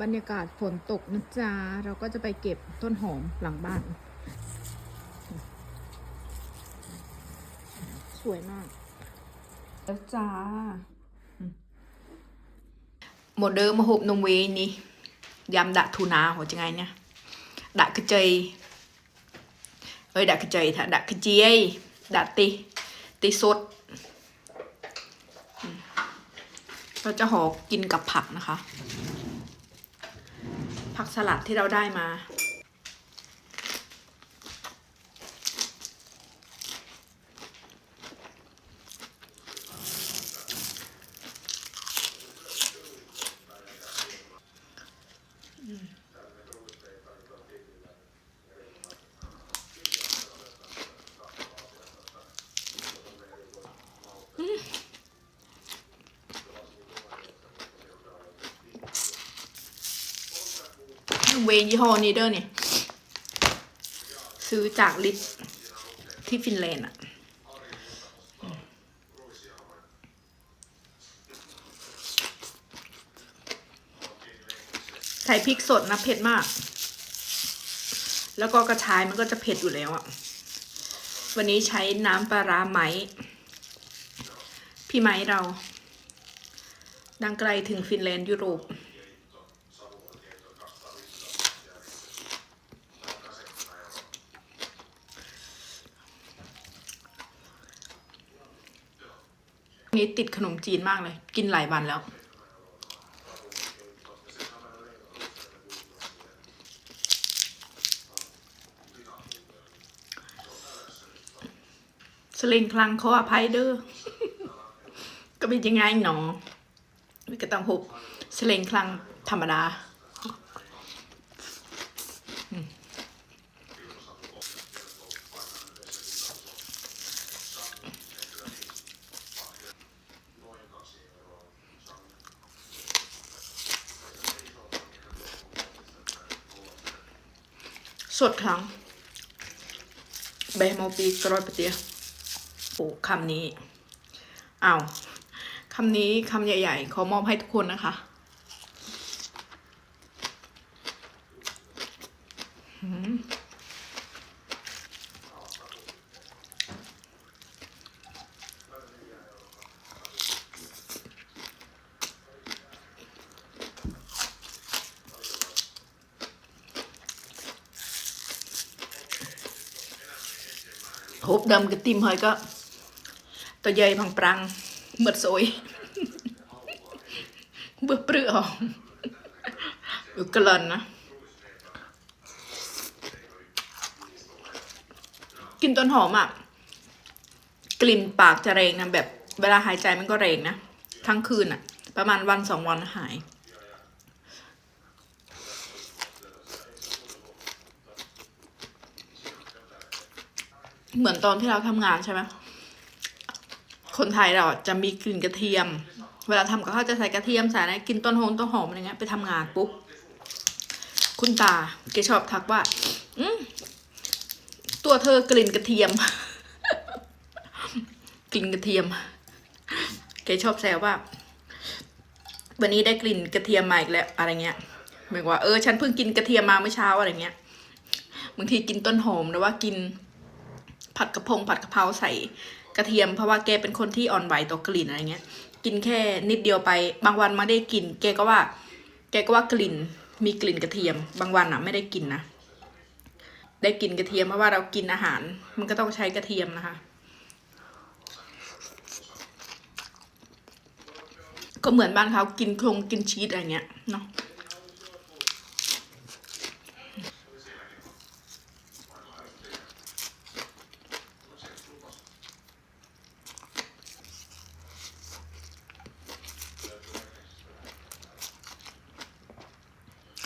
บรรยากาศฝนตกนะจ๊ะ เราก็จะไปเก็บต้นหอมหลังบ้าน สวยมากแล้วจ้า หมดเดิมมาหบนมเวนี่ยำดะทูนาหัวจังไงเนี่ยดะกระเจยเอ้ยดะกระเจยถ้าดะกระเจยดะติติสดเราจะหอกินกับผักนะคะ ผักสลัดที่เราได้มา เวนยี่ห้อนี้เด้อเนี่ย ซื้อจากลิสที่ฟินแลนด์อะใส่พริกสดนะเผ็ดมาก แล้วก็กระชายมันก็จะเผ็ดอยู่แล้วอะวันนี้ใช้น้ำปลาร้าไหม พี่ไหมเรา ดังไกลถึงฟินแลนด์ยุโรป นี่ติดขนมจีนมากเลย กินหลายวันแล้ว สลิงคลังขาอภัยเด้อก็เป็นยังไงหนอวิก็ต้องหุบสลิงคลังธรรมดา สดครั้งเบโมปีกรอยปเตียโอ้คำนี้อ้าวคำนี้คำใหญ่ๆขอมอบให้ทุกคนนะคะอืม ฮบดำกระติมเฮยก็ตัวใหญ่พังปรังหมดสวยเบื่อเปลือกอยู่กลันนะกินต้นหอมอะ กลิ่นปากจะแรงนะแบบ เวลาหายใจมันก็แรงนะ ทั้งคืนอะ ประมาณวันสองวันหาย เหมือนตอนที่เราทำงานใช่ไหมคนไทยเราจะมีกลิ่นกระเทียม เวลาทำกับข้าวจะใส่กระเทียมใส่อะไรกินต้นหอมต้นหอมอะไรเงี้ยไปทำงานปุ๊บคุณตาแกชอบทักว่า อืมตัวเธอกลิ่นกระเทียม กลิ่นกระเทียมแกชอบแซวว่า วันนี้ได้กลิ่นกระเทียมมาอีกแล้วอะไรเงี้ยเหมือนว่าเออฉันเพิ่งกินกระเทียมมาเมื่อเช้าอะไรเงี้ยบางทีกินต้นหอมหรือว่ากิน ผัดกระพงผัดกะเพราใส่กระเทียมเพราะว่าแกเป็นคนที่อ่อนไหวต่อกลิ่นอะไรเงี้ย กินแค่นิดเดียวไป บางวันม่ได้กิน แกก็ว่า แกก็ว่ากลิ่น มีกลิ่นกระเทียม บางวันอะไม่ได้กินนะ ได้กลิ่นกระเทียมเพราะว่าเรากินอาหาร มันก็ต้องใช้กระเทียมนะคะ ก็เหมือนบ้านเขากินโครงกินชีสอะไรเงี้ยเนาะ